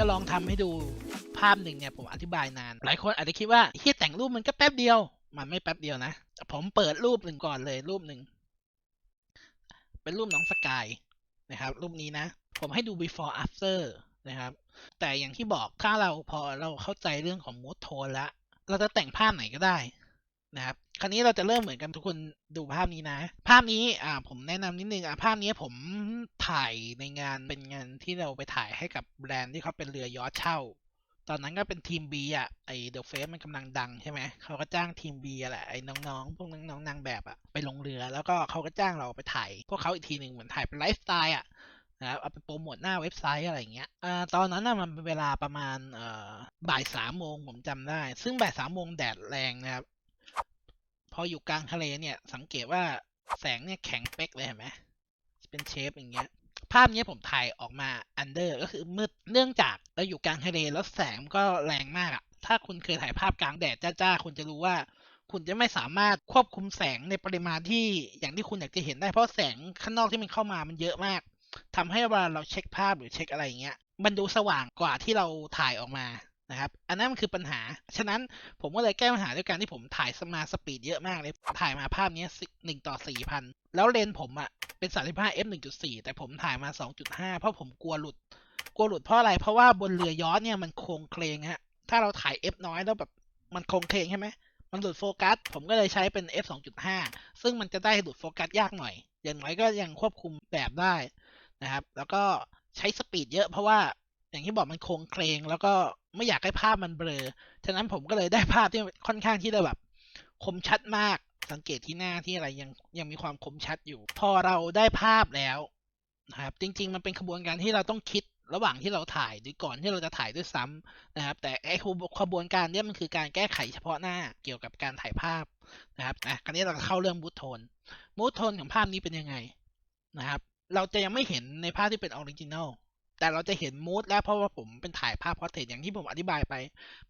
จะลองทำให้ดูภาพหนึ่งเนี่ยผมอธิบายนาน หลายคนอาจจะคิดว่าเฮียแต่งรูปมันก็แป๊บเดียว มันไม่แป๊บเดียวนะ ผมเปิดรูปหนึ่งก่อนเลยรูปหนึ่ง เป็นรูปน้องสกายนะครับ รูปนี้นะ ผมให้ดู before after นะครับ แต่อย่างที่บอกถ้าเราพอเราเข้าใจเรื่องของ mood tone แล้ว เราจะแต่งภาพไหนก็ได้ นะครับ คราวนี้เราจะเริ่มเหมือนกันทุกคนดูภาพนี้นะ ภาพนี้อ่าผมแนะนำนิดนึงอะภาพนี้ผมถ่ายในงานเป็นงานที่เราไปถ่ายให้กับแบรนด์ที่เขาเป็นเรือยอชท์เช่า ตอนนั้นก็เป็นทีม B อะไอเดอะเฟสมันกำลังดังใช่ไหมเขาก็จ้างทีม B อะแหละไอ้น้องๆ พวกน้องๆนางแบบอะไปลงเรือ แล้วก็เขาก็จ้างเราไปถ่ายพวกเขาอีกทีหนึ่งเหมือนถ่ายเป็นไลฟ์สไตล์อะนะครับเอาไปโปรโมทหน้าเว็บไซต์อะไรอย่างเงี้ยอตอนนั้นน่ะมันเป็นเวลาประมาณบ่ายสามโมงผมจำได้ ซึ่งบ่ายสามโมงแดดแรงนะครับ พออยู่กลางทะเลเนี่ย สังเกตว่าแสงเนี่ยแข็งเป๊กเลยเห็นไหมเป็นเชฟอย่างเงี้ย ภาพนี้ผมถ่ายออกมาอันเดอร์ก็คือมืดเนื่องจากเราอยู่กลางทะเลแล้วแสงก็แรงมากอะถ้าคุณเคยถ่ายภาพกลางแดดจ้าๆคุณจะรู้ว่า คุณจะไม่สามารถควบคุมแสงในปริมาณที่อย่างที่คุณอยากจะเห็นได้เพราะแสงข้างนอกที่มันเข้ามามันเยอะมากทำให้เวลาเราเช็คภาพหรือเช็คอะไรอย่างเงี้ย มันดูสว่างกว่าที่เราถ่ายออกมา นะครับ อันนั้นมันคือปัญหา ฉะนั้นผมก็เลยแก้ปัญหาด้วยการที่ผมถ่ายสมาสปีดเยอะมากเลย ถ่ายมาภาพนี้หนึ่งต่อสี่พัน แล้วเลนส์ผมอะเป็น 35 f 1.4 แต่ผมถ่ายมา 2.5 เพราะผมกลัวหลุด กลัวหลุดเพราะอะไร เพราะว่าบนเรือยอทเนี่ยมันโครงเคลงฮะ ถ้าเราถ่าย f น้อยแล้วแบบมันโครงเคลงใช่ไหม มันหลุดโฟกัส ผมก็เลยใช้เป็น f 2.5 ซึ่งมันจะได้หลุดโฟกัสยากหน่อย อย่างน้อยก็ยังควบคุมแบบได้นะครับ แล้วก็ใช้สปีดเยอะเพราะว่า อย่างที่บอกมันโครงเคลงแล้วก็ไม่อยากให้ภาพมันเบลอ ฉะนั้นผมก็เลยได้ภาพที่ค่อนข้างที่จะแบบ คมชัดมาก สังเกตที่หน้าที่อะไรยังยังมีความคมชัดอยู่ พอเราได้ภาพแล้วนะครับ จริง ๆ มันเป็นขบวนการที่เราต้องคิดระหว่างที่เราถ่ายหรือก่อนที่เราจะถ่ายด้วยซ้ำนะครับ แต่ไอ้ขบวนการเนี้ยมันคือการแก้ไขเฉพาะหน้าเกี่ยวกับการถ่ายภาพนะครับนะคราวนี้เราเข้าเรื่องมูทโทนมูทโทนของภาพนี้เป็นยังไงนะครับ เราจะยังไม่เห็นในภาพที่เป็นออริจินัล แต่เราจะเห็นมูดแล้วเพราะว่าผมเป็นถ่ายภาพพอร์เทรตอย่างที่ผมอธิบายไป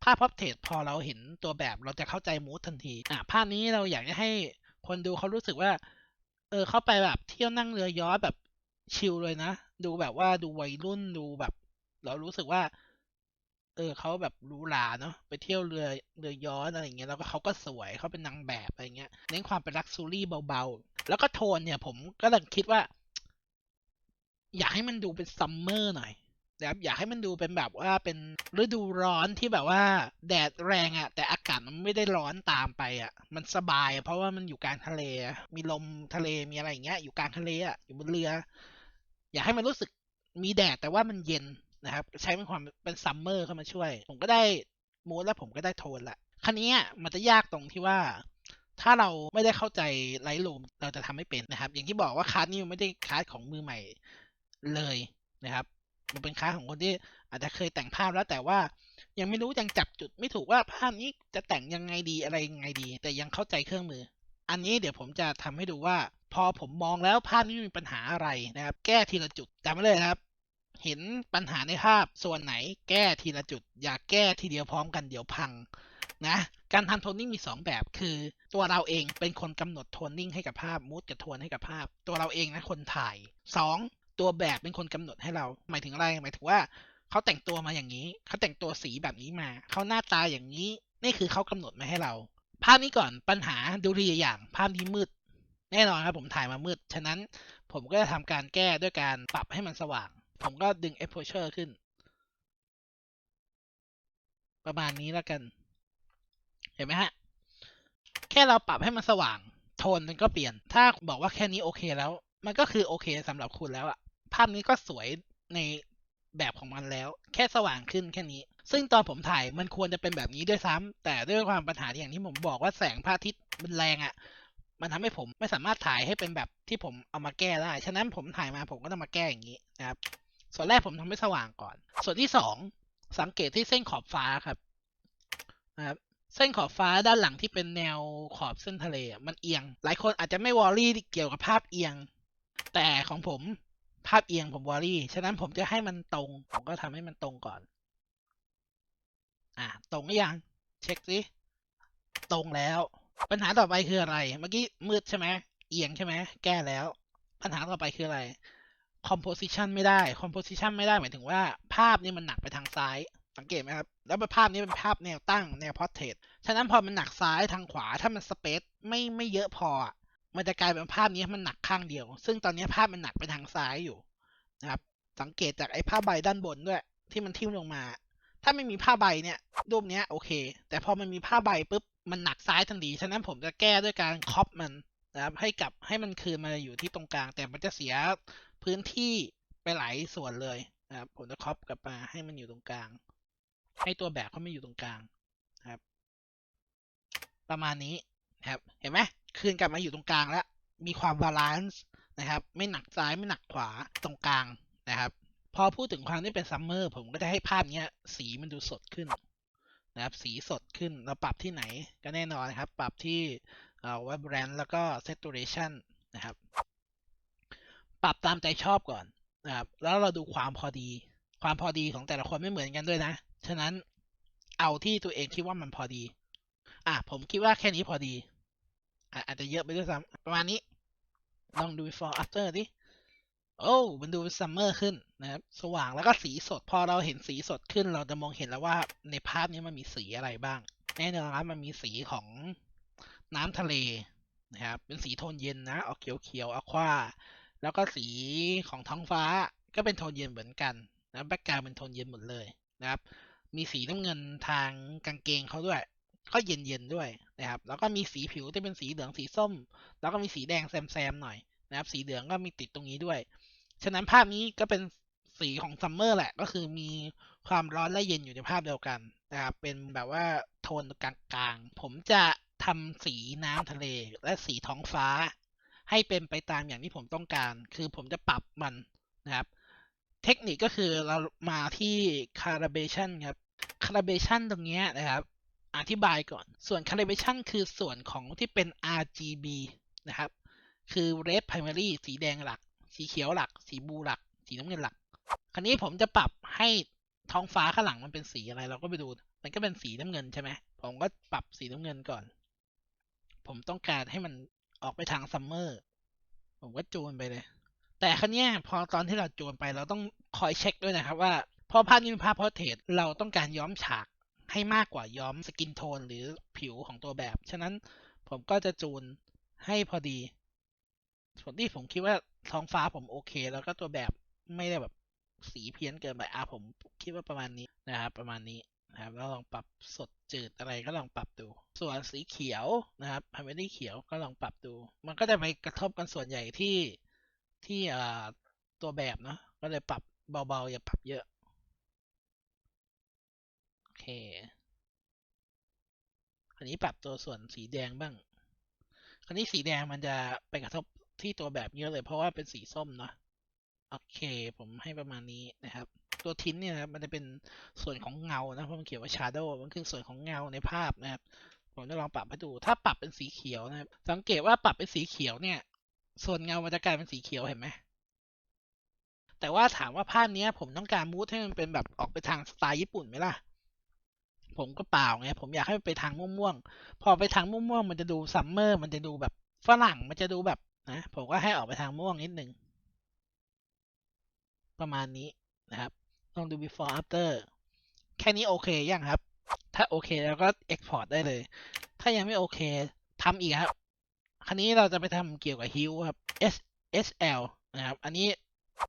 ภาพพอร์เทรตพอเราเห็นตัวแบบเราจะเข้าใจมูดทันที อะภาพนี้เราอยากจะให้คนดูเขารู้สึกว่า เออเข้าไปแบบเที่ยวนั่งเรือยอแบบชิลเลยนะ ดูแบบว่าดูวัยรุ่นดูแบบ เรารู้สึกว่า เออเขาแบบรูหราเนาะไปเที่ยวเรือเรือย้อชต์อะไรเงี้ยแล้วก็เขาก็สวยเขาเป็นนางแบบอะไรเงี้ยเน้นความเป็นลักซูรี่เบาๆ แล้วก็โทนเนี่ย ผมก็เลยคิดว่า อยากให้มันดูเป็นซัมเมอร์หน่อยนะครับอยากให้มันดูเป็นแบบว่าเป็นฤดูร้อนที่แบบว่าแดดแรงอะ่ะ แต่อากาศมันไม่ได้ร้อนตามไปอะ่ะ มันสบาย เพราะว่ามันอยู่กลางทะเล มีลมทะเลมีอะไรอย่างเงี้ย อยู่กลางทะเลอะ่ะอยู่บนเรือ อยากให้มันรู้สึกมีแดดแต่ว่ามันเย็นนะครับ ใช้เป็นความเป็นซัมเมอร์เข้ามาช่วย ผมก็ได้มูดแล้วผมก็ได้โทนละคันนี้มันจะยากตรงที่ว่า ถ้าเราไม่ได้เข้าใจไลท์รูมเราจะทำไม่เป็นนะครับ อย่างที่บอกว่าคลาสนี้มันไม่ได้คลาสของมือใหม่ เลยนะครับมันเป็นคลาของคนที่อาจจะเคยแต่งภาพแล้วแต่ว่า ยังไม่รู้ยังจับจุดไม่ถูกว่าภาพนี้จะแต่งยังไงดีอะไรยังไงดี แต่ยังเข้าใจเครื่องมือ อันนี้เดี๋ยวผมจะทำให้ดูว่า พอผมมองแล้วภาพนี้มีปัญหาอะไรนะครับ แก้ทีละจุดจำไว้เลยนะครับ เห็นปัญหาในภาพส่วนไหน แก้ทีละจุด อย่าแก้ทีเดียวพร้อมกันเดี๋ยวพังนะการทำโทนนิ่งมี 2 แบบคือ ตัวเราเองเป็นคนกำหนดโทนนิ่งให้กับภาพมูดกับโทนให้กับภาพ ตัวเราเองนะคนถ่าย 2. ตัวแบบเป็นคนกำหนดให้เรา หมายถึงอะไร หมายถึงว่าเขาแต่งตัวมาอย่างนี้ เขาแต่งตัวสีแบบนี้มา เขาหน้าตาอย่างนี้ นี่คือเขากำหนดมาให้เรา ภาพนี้ก่อนปัญหาดูทีอย่าง ภาพนี้มืด แน่นอนครับผมถ่ายมามืด ฉะนั้นผมก็จะทำการแก้ด้วยการปรับให้มันสว่าง ผมก็ดึง exposure ขึ้น ประมาณนี้แล้วกัน เห็นไหมฮะ แค่เราปรับให้มันสว่าง โทนมันก็เปลี่ยน ถ้าบอกว่าแค่นี้โอเคแล้ว มันก็คือโอเคสำหรับคุณแล้วอะ ภาพนี้ก็สวยในแบบของมันแล้ว แค่สว่างขึ้นแค่นี้ ซึ่งตอนผมถ่ายมันควรจะเป็นแบบนี้ด้วยซ้ำแต่ด้วยความปัญหาอย่างที่ผมบอกว่าแสงพระอาทิตย์มันแรงอะมันทำให้ผมไม่สามารถถ่ายให้เป็นแบบที่ผมเอามาแก้ได้ ฉะนั้นผมถ่ายมาผมก็ต้องมาแก้อย่างนี้นะครับ ส่วนแรกผมทำให้สว่างก่อน ส่วนที่สองสังเกตที่เส้นขอบฟ้าครับนะครับเส้นขอบฟ้าด้านหลังที่เป็นแนวขอบเส้นทะเลมันเอียง หลายคนอาจจะไม่วอรี่เกี่ยวกับภาพเอียง แต่ของผม ภาพเอียงผมวอรี่ ฉะนั้นผมจะให้มันตรง ผมก็ทำให้มันตรงก่อน อ่าตรงหรือยัง เช็คสิ ตรงแล้ว ปัญหาต่อไปคืออะไร เมื่อกี้มืดใช่ไหม เอียงใช่ไหม แก้แล้ว ปัญหาต่อไปคืออะไร composition ไม่ได้ composition ไม่ได้หมายถึงว่า ภาพนี่มันหนักไปทางซ้าย สังเกตไหมครับ แล้วภาพนี้เป็นภาพแนวตั้ง แนว portrait ฉะนั้นพอมันหนักซ้ายทางขวา ถ้ามัน space ไม่ไม่เยอะพอ มันจะกลายเป็นภาพนี้มันหนักข้างเดียว ซึ่งตอนนี้ภาพมันหนักไปทางซ้ายอยู่นะครับ สังเกตจากไอ้ผ้าใบด้านบนด้วย ที่มันทิ่มลงมา ถ้าไม่มีผ้าใบเนี่ยรูปเนี้ยโอเค แต่พอมันมีผ้าใบปุ๊บมันหนักซ้ายทันทีฉะนั้นผมจะแก้ด้วยการครอปมันนะครับให้กลับให้มันคืนมาอยู่ที่ตรงกลาง แต่มันจะเสียพื้นที่ไปหลายส่วนเลยนะครับผมจะครอปกลับมาให้มันอยู่ตรงกลาง ให้ตัวแบบเขาไม่อยู่ตรงกลางนะครับ ประมาณนี้นะครับ เห็นไหม คืนกลับมาอยู่ตรงกลางแล้ว มีความบาลานซ์นะครับ ไม่หนักซ้ายไม่หนักขวาตรงกลางนะครับ พอพูดถึงความที่เป็นซัมเมอร์ผมก็จะให้ภาพเนี้ยสีมันดูสดขึ้นนะครับ สีสดขึ้นเราปรับที่ไหนก็แน่นอนนะครับ ปรับที่เอ่อ vibrant แล้วก็ saturation นะครับ ปรับตามใจชอบก่อนนะครับ แล้วเราดูความพอดี ความพอดีของแต่ละคนไม่เหมือนกันด้วยนะ ฉะนั้นเอาที่ตัวเองคิดว่ามันพอดี อะผมคิดว่าแค่นี้พอดี อาจจะเยอะไปด้วยซ้ำประมาณนี้ ลองดู before after ดิโอ้มันดูเป็นซัมเมอร์ขึ้นนะครับ สว่างแล้วก็สีสด พอเราเห็นสีสดขึ้น เราจะมองเห็นแล้วว่าในภาพนี้มันมีสีอะไรบ้าง แน่นอนครับมันมีสีของน้ำทะเลนะครับ เป็นสีโทนเย็นนะ ออกเขียวเขียวอควา แล้วก็สีของท้องฟ้าก็เป็นโทนเย็นเหมือนกันนะแบ็กกราวเป็นโทนเย็นหมดเลยนะครับ มีสีน้ำเงินทางกางเกงเขาด้วย ก็เย็นๆด้วยนะครับ แล้วก็มีสีผิวที่เป็นสีเหลืองสีส้ม แล้วก็มีสีแดงแซมๆหน่อยนะครับ สีเหลืองก็มีติดตรงนี้ด้วย ฉะนั้นภาพนี้ก็เป็นสีของซัมเมอร์แหละ ก็คือมีความร้อนและเย็นอยู่ในภาพเดียวกันนะครับ เป็นแบบว่าโทนกลางๆ ผมจะทำสีน้ำทะเลและสีท้องฟ้า ให้เป็นไปตามอย่างที่ผมต้องการ คือผมจะปรับมันนะครับ เทคนิคก็คือเรามาที่ calibration ครับ calibration ตรงนี้นะครับ อธิบายก่อน ส่วน calibration คือส่วนของที่เป็น RGB นะครับ คือ red primary สีแดงหลัก สีเขียวหลัก สีบลูหลัก สีน้ำเงินหลัก คราวนี้ผมจะปรับให้ท้องฟ้าข้างหลังมันเป็นสีอะไรเราก็ไปดู มันก็เป็นสีน้ำเงินใช่ไหม ผมก็ปรับสีน้ำเงินก่อน ผมต้องการให้มันออกไปทางซัมเมอร์ ผมก็จูนไปเลย แต่ครั้นี้พอตอนที่เราจูนไปเราต้องคอยเช็คด้วยนะครับว่าพอภาพนี้เป็นภาพพอร์เทรตเราต้องการย้อมฉาก ให้มากกว่าย้อมสกินโทนหรือผิวของตัวแบบ ฉะนั้นผมก็จะจูนให้พอดีส่วนที่ผมคิดว่าท้องฟ้าผมโอเค แล้วก็ตัวแบบไม่ได้แบบสีเพี้ยนเกินไปอะผมคิดว่าประมาณนี้นะครับประมาณนี้นะครับแล้วลองปรับสดจืดอะไรก็ลองปรับดู ส่วนสีเขียวนะครับพาไม่ได้เขียวก็ลองปรับดู มันก็จะไปกระทบกันส่วนใหญ่ที่ที่อ่าตัวแบบเนาะก็เลยปรับเบาๆอย่าปรับเยอะ อเคอันนี้ปรับตัวส่วนสีแดงบ้างคราวนี้สีแดงมันจะไปกระทบที่ตัวแบบเยอะเลยเพราะว่าเป็นสีส้มเนาะ โอเค ผมให้ประมาณนี้นะครับ ตัวทิ้นเนี่ยนะครับมันจะเป็นส่วนของเงานะ เพราะมันเขียนว่า shadow มันคือส่วนของเงาในภาพนะครับ ผมจะลองปรับให้ดู ถ้าปรับเป็นสีเขียวนะครับ สังเกตว่าปรับเป็นสีเขียวเนี่ย ส่วนเงามันจะกลายเป็นสีเขียวเห็นไหมแต่ว่าถามว่าภาพนี้ผมต้องการมูดให้มันเป็นแบบออกไปทางสไตล์ญี่ปุ่นไหมล่ะ ผมก็เปล่าไงผมอยากให้ไปทางม่วงๆพอไปทางม่วงๆมันจะดูซัมเมอร์มันจะดูแบบฝรั่งมันจะดูแบบนะผมก็ให้ออกไปทางม่วงนิดนึงประมาณนี้นะครับลองดู before after แค่นี้โอเคยังครับ ถ้าโอเคแล้วก็ export ได้เลย ถ้ายังไม่โอเคทำอีกครับ ครนี้เราจะไปทำเกี่ยวกับ hue ครับ S S L นะครับ อันนี้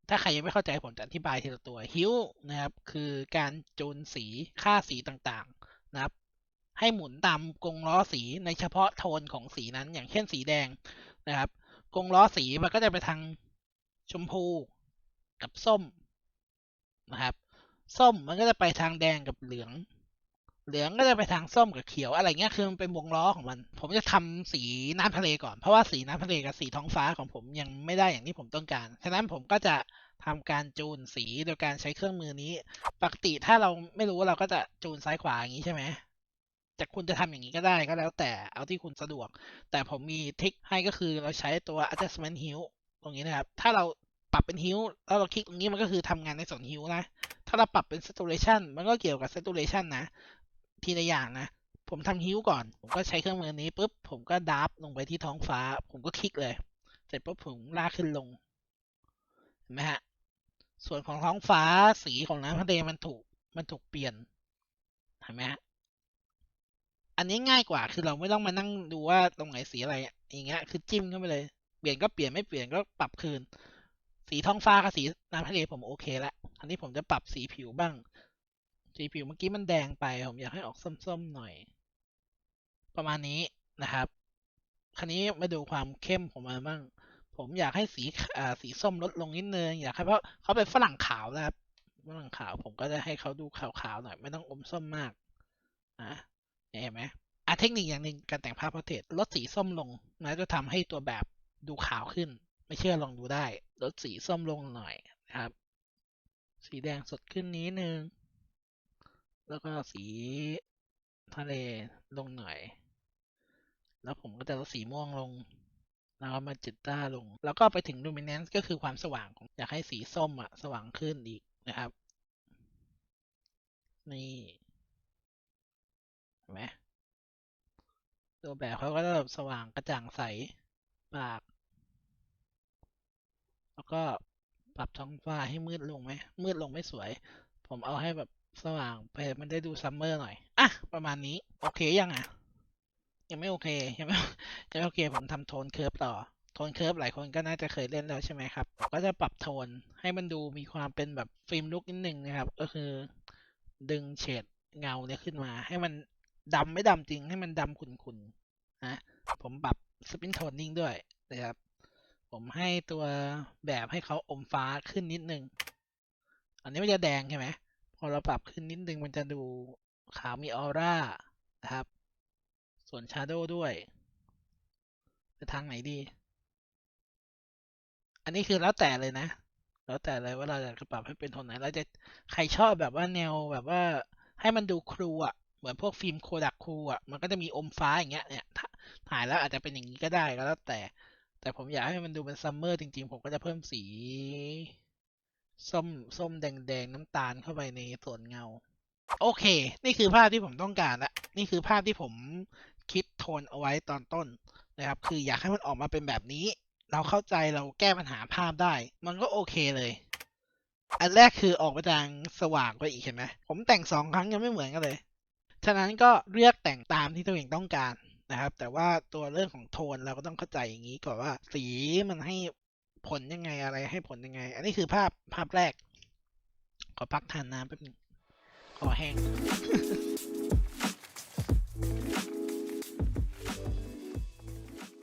ถ้าใครยังไม่เข้าใจผมจะอธิบายทีละตัว hue นะครับ คือการจูนสีค่าสีต่างๆ นะครับ ให้หมุนตามกงล้อสีในเฉพาะโทนของสีนั้น อย่างเช่นสีแดงนะครับ กงล้อสีมันก็จะไปทางชมพูกับส้มนะครับ ส้มมันก็จะไปทางแดงกับเหลือง เหลืองก็จะไปทางส้มกับเขียวอะไรเงี้ยคือมันเป็นวงล้อของมัน ผมจะทำสีน้ำทะเลก่อนเพราะว่าสีน้ำทะเลกับสีท้องฟ้าของผมยังไม่ได้อย่างที่ผมต้องการ ฉะนั้นผมก็จะทำการจูนสีโดยการใช้เครื่องมือนี้ ปกติถ้าเราไม่รู้เราก็จะจูนซ้ายขวาอย่างนี้ใช่ไหมแต่คุณจะทำอย่างนี้ก็ได้ก็แล้วแต่เอาที่คุณสะดวก แต่ผมมีทิคให้ก็คือเราใช้ตัว adjustment hue ตรงนี้นะครับ ถ้าเราปรับเป็น hue แล้วเราคลิกตรงนี้มันก็คือทำงานในส่วน hue นะ ถ้าเราปรับเป็น saturation มันก็เกี่ยวกับ saturation นะ ทีละอย่างนะ ผมทำฮิ้วก่อน ผมก็ใช้เครื่องมือนี้ปุ๊บ ผมก็ดับลงไปที่ท้องฟ้า ผมก็คลิกเลย เสร็จปุ๊บผมลากขึ้นลง เห็นไหมฮะ ส่วนของท้องฟ้าสีของน้ำทะเลมันถูก มันถูกเปลี่ยน เห็นไหมฮะ อันนี้ง่ายกว่า คือเราไม่ต้องมานั่งดูว่าตรงไหนสีอะไร อย่างเงี้ย คือจิ้มเข้าไปเลย เปลี่ยนก็เปลี่ยนไม่เปลี่ยนก็ปรับคืน สีท้องฟ้ากับสีน้ำทะเลผมโอเคละ อันนี้ผมจะปรับสีผิวบ้าง สีผิวเมื่อกี้มันแดงไป ผมอยากให้ออกส้มๆหน่อย ประมาณนี้นะครับ คราวนี้มาดูความเข้มของมันบ้าง ผมอยากให้สีอ่าสีส้มลดลงนิดนึงอยากให้เพราะเขาเป็นฝรั่งขาวนะครับฝรั่งขาวผมก็จะให้เขาดูขาวๆหน่อย ไม่ต้องอมส้มมากนะเห็นไหมอะเทคนิคอย่างหนึ่งการแต่งภาพพอร์เทรตลดสีส้มลงนะจะทำให้ตัวแบบดูขาวขึ้น ไม่เชื่อลองดูได้ ลดสีส้มลงหน่อยนะครับ สีแดงสดขึ้นนิดนึง แล้วก็สีทะเลลงหน่อย แล้วผมก็จะลดสีม่วงลง แล้วมาจิตต้าลง แล้วก็ไปถึง luminance ก็คือความสว่างของอยากให้สีส้มอะสว่างขึ้นอีกนะครับ นี่เห็นไหมตัวแบบเขาก็จะแบบสว่างกระจ่างใสปาก แล้วก็ปรับท้องฟ้าให้มืดลงไหมมืดลงไม่สวย ผมเอาให้แบบ สว่างไปมันได้ดูซัมเมอร์หน่อย อะ ประมาณนี้ โอเคยังอะ ยังไม่โอเค ยังไม่ยังไม่โอเค ผมทำโทนเคิร์ฟต่อ โทนเคิร์ฟหลายคนก็น่าจะเคยเล่นแล้วใช่ไหมครับ ก็จะปรับโทนให้มันดูมีความเป็นแบบฟิล์มลุกนิดนึงนะครับ ก็คือ ดึงเฉดเงาเนี่ยขึ้นมา ให้มันดำไม่ดำจริง ให้มันดำขุ่นๆ นะ ผมปรับสปินโทนนิ่งด้วยนะครับ ผมให้ตัวแบบให้เขาอมฟ้าขึ้นนิดนึง อันนี้มันจะแดงใช่ไหม พอเราปรับขึ้นนิดนึงมันจะดูขาวมีออร่านะครับ ส่วนชาโดว์ด้วยจะทางไหนดี อันนี้คือแล้วแต่เลยนะ แล้วแต่เลยว่าเราจะปรับให้เป็นโทนไหนเราจะใครชอบแบบว่าแนวแบบว่าให้มันดูครูอะเหมือนพวกฟิล์มโคดักครูอะมันก็จะมีอมฟ้าอย่างเงี้ยเนี่ยถ่ายแล้วอาจจะเป็นอย่างนี้ก็ได้ก็แล้วแต่ แต่ผมอยากให้มันดูเป็นซัมเมอร์จริงๆ ผมก็จะเพิ่มสี ส้มส้มแดงแดงน้ำตาลเข้าไปในส่วนเงา โอเค นี่คือภาพที่ผมต้องการละนี่คือภาพที่ผมคิดโทนเอาไว้ตอนต้นนะครับ คืออยากให้มันออกมาเป็นแบบนี้ เราเข้าใจเราแก้ปัญหาภาพได้ มันก็โอเคเลย อันแรกคือออกมาทางสว่างไปอีกเห็นไหมผมแต่งสองครั้งยังไม่เหมือนกันเลย ฉะนั้นก็เลือกแต่งตามที่ตัวเองต้องการนะครับแต่ว่าตัวเรื่องของโทนเราก็ต้องเข้าใจอย่างนี้ก่อนว่าสีมันให้ ผลยังไงอะไรให้ผลยังไง อันนี้คือภาพภาพแรก ขอพักทานน้ำแป๊บนึง ขอแห้ง